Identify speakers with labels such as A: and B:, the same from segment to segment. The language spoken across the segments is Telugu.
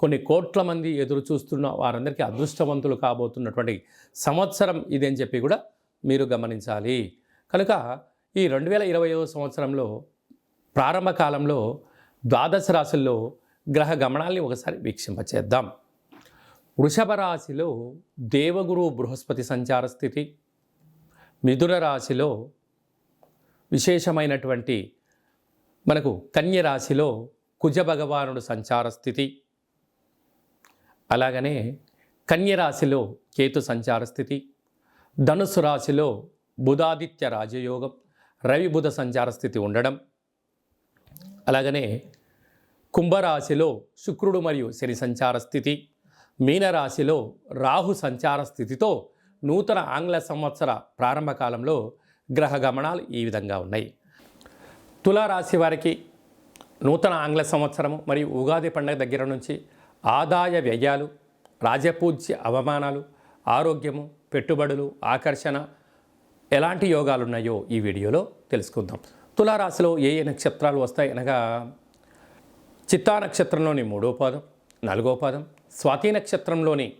A: కొన్ని కోట్ల మంది ఎదురు చూస్తున్న వారందరికీ అదృష్టవంతులు కాబోతున్నటువంటి సంవత్సరం ఇది అని చెప్పి కూడా మీరు గమనించాలి. కనుక ఈ రెండు వేల ఇరవై సంవత్సరంలో ప్రారంభ కాలంలో ద్వాదశ రాశుల్లో గ్రహ గమనాల్ని ఒకసారి వీక్షింపచేద్దాం. వృషభ రాశిలో దేవగురు బృహస్పతి సంచార స్థితి మిథున రాశిలో విశేషమైనటువంటి మనకు కన్య రాశిలో కుజ భగవానుడు సంచార స్థితి అలాగనే కన్య రాశిలో కేతు సంచార స్థితి ధనుసు రాశిలో బుధాదిత్య రాజయోగం రవి బుధ సంచార స్థితి ఉండడం. అలాగనే కుంభరాశిలో శుక్రుడు మరియు శని సంచార స్థితి మీనరాశిలో రాహు సంచార స్థితితో నూతన ఆంగ్ల సంవత్సర ప్రారంభ కాలంలో గ్రహ గమనాలు ఈ విధంగా ఉన్నాయి. తులారాశి వారికి నూతన ఆంగ్ల సంవత్సరము మరియు ఉగాది పండుగ దగ్గర నుంచి ఆదాయ వ్యయాలు రాజపూజ్య అవమానాలు ఆరోగ్యము పెట్టుబడులు ఆకర్షణ ఎలాంటి యోగాలు ఉన్నాయో ఈ వీడియోలో తెలుసుకుందాం. తులారాశిలో ఏ ఏ నక్షత్రాలు వస్తాయి అనగా చిత్తా నక్షత్రంలోని మూడో పాదం నాలుగో పాదం స్వాతి నక్షత్రంలోని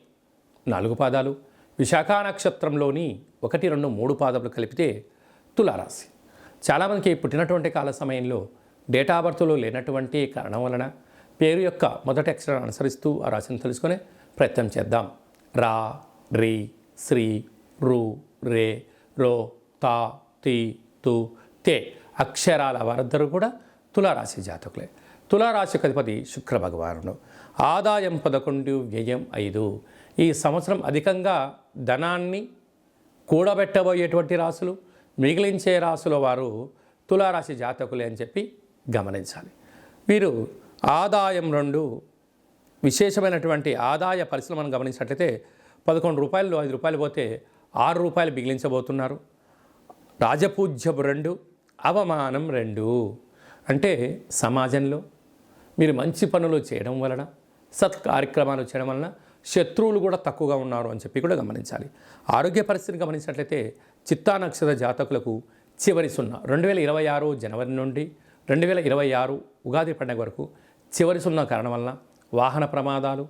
A: నాలుగు పాదాలు విశాఖ నక్షత్రంలోని ఒకటి రెండు మూడు పాదములు కలిపితే తులారాశి. చాలామందికి పుట్టినటువంటి కాల సమయంలో డేటా బర్త్లో లేనటువంటి కారణం వలన పేరు యొక్క మొదటి అక్షరాన్ని అనుసరిస్తూ ఆ రాశిని తెలుసుకునే ప్రయత్నం చేద్దాం. రా రీ శ్రీ రు రే రో తా తి తు తే అక్షరాల వారందరూ కూడా తులారాశి జాతకులే. తులారాశికి అధిపతి శుక్ర భగవానుడు. ఆదాయం పదకొండు వ్యయం ఐదు. ఈ సంవత్సరం అధికంగా ధనాన్ని కూడబెట్టబోయేటువంటి రాశులు మిగిలించే రాశుల వారు తులారాశి జాతకులే అని చెప్పి గమనించాలి. వీరు ఆదాయం రెండు విశేషమైనటువంటి ఆదాయ పరిశ్రమను గమనించినట్లయితే పదకొండు రూపాయలు ఐదు రూపాయలు పోతే ఆరు రూపాయలు మిగిలించబోతున్నారు రాజపూజ్యపు రెండు అవమానం రెండు. అంటే సమాజంలో మీరు మంచి పనులు చేయడం వలన సత్ కార్యక్రమాలు చేయడం వలన శత్రువులు కూడా తక్కువగా ఉన్నారు అని చెప్పి కూడా గమనించాలి. ఆరోగ్య పరిస్థితిని గమనించినట్లయితే చిత్తా నక్షత్ర జాతకులకు చివరి సున్నా. రెండు వేల ఇరవై ఆరు జనవరి నుండి రెండు వేల ఇరవై ఆరు ఉగాది పండుగ వరకు చివరి సున్నా కారణం వలన వాహన ప్రమాదాలు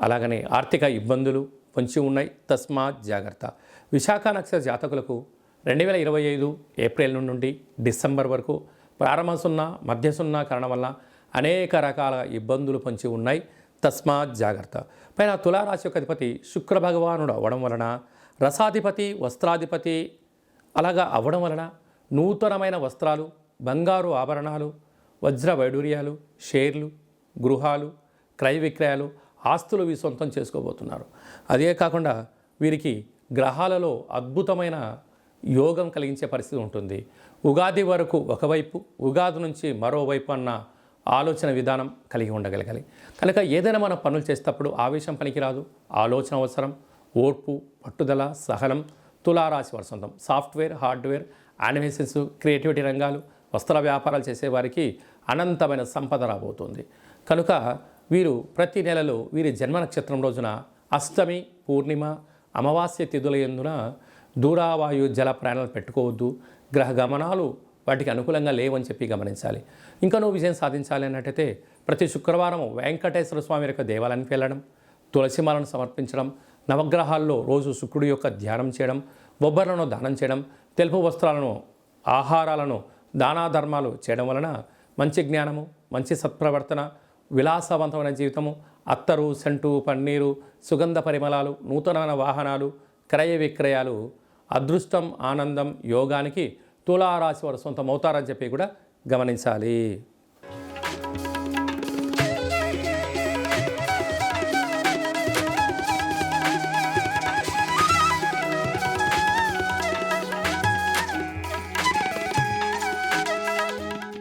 A: అలాగనే ఆర్థిక ఇబ్బందులు పొంచి ఉన్నాయి. తస్మాత్ జాగ్రత్త. విశాఖ నక్షత్ర జాతకులకు రెండు వేల ఇరవై ఐదు ఏప్రిల్ నుండి డిసెంబర్ వరకు ప్రారంభ సున్నా మధ్య సున్నా కారణం వల్ల అనేక రకాల ఇబ్బందులు పొంచి ఉన్నాయి. తస్మాత్ జాగ్రత్త. పైన తులారాశి యొక్క అధిపతి శుక్ర భగవానుడు అవ్వడం వలన రసాధిపతి వస్త్రాధిపతి అలాగా అవ్వడం వలన నూతనమైన వస్త్రాలు బంగారు ఆభరణాలు వజ్ర వైడూర్యాలు షేర్లు గృహాలు క్రయ విక్రయాలు ఆస్తులు వీ సొంతం చేసుకోబోతున్నారు. అదే కాకుండా వీరికి గ్రహాలలో అద్భుతమైన యోగం కలిగించే పరిస్థితి ఉంటుంది. ఉగాది వరకు ఒకవైపు ఉగాది నుంచి మరోవైపు అన్న ఆలోచన విధానం కలిగి ఉండగలగాలి. కనుక ఏదైనా మనం పనులు చేసేటప్పుడు ఆవేశం పనికిరాదు ఆలోచన అవసరం ఓర్పు పట్టుదల సహనం తులారాశి వారి సొంతం. సాఫ్ట్వేర్ హార్డ్వేర్ యానిమేషన్స్ క్రియేటివిటీ రంగాలు వస్త్ర వ్యాపారాలు చేసేవారికి అనంతమైన సంపద రాబోతుంది. కనుక వీరు ప్రతి నెలలో వీరి జన్మ నక్షత్రం రోజున అష్టమి పూర్ణిమ అమావాస్య తిథుల ఎందున దూరావాయు జల ప్రయాణాలు పెట్టుకోవద్దు. గ్రహ గమనాలు వాటికి అనుకూలంగా లేవని చెప్పి గమనించాలి. ఇంకా నువ్వు విజయం సాధించాలి అన్నట్టయితే ప్రతి శుక్రవారం వెంకటేశ్వర స్వామి యొక్క దేవాలయానికి వెళ్ళడం తులసిమాలను సమర్పించడం నవగ్రహాల్లో రోజు శుక్రుడి యొక్క ధ్యానం చేయడం బొబ్బర్లను దానం చేయడం తెలుపు వస్త్రాలను ఆహారాలను దానా ధర్మాలు చేయడం వలన మంచి జ్ఞానము మంచి సత్ప్రవర్తన విలాసవంతమైన జీవితము అత్తరు సెంటు పన్నీరు సుగంధ పరిమళాలు నూతనమైన వాహనాలు క్రయ విక్రయాలు అదృష్టం ఆనందం యోగానికి తులారాశి వారు సొంతమవుతారని చెప్పి కూడా గమనించాలి.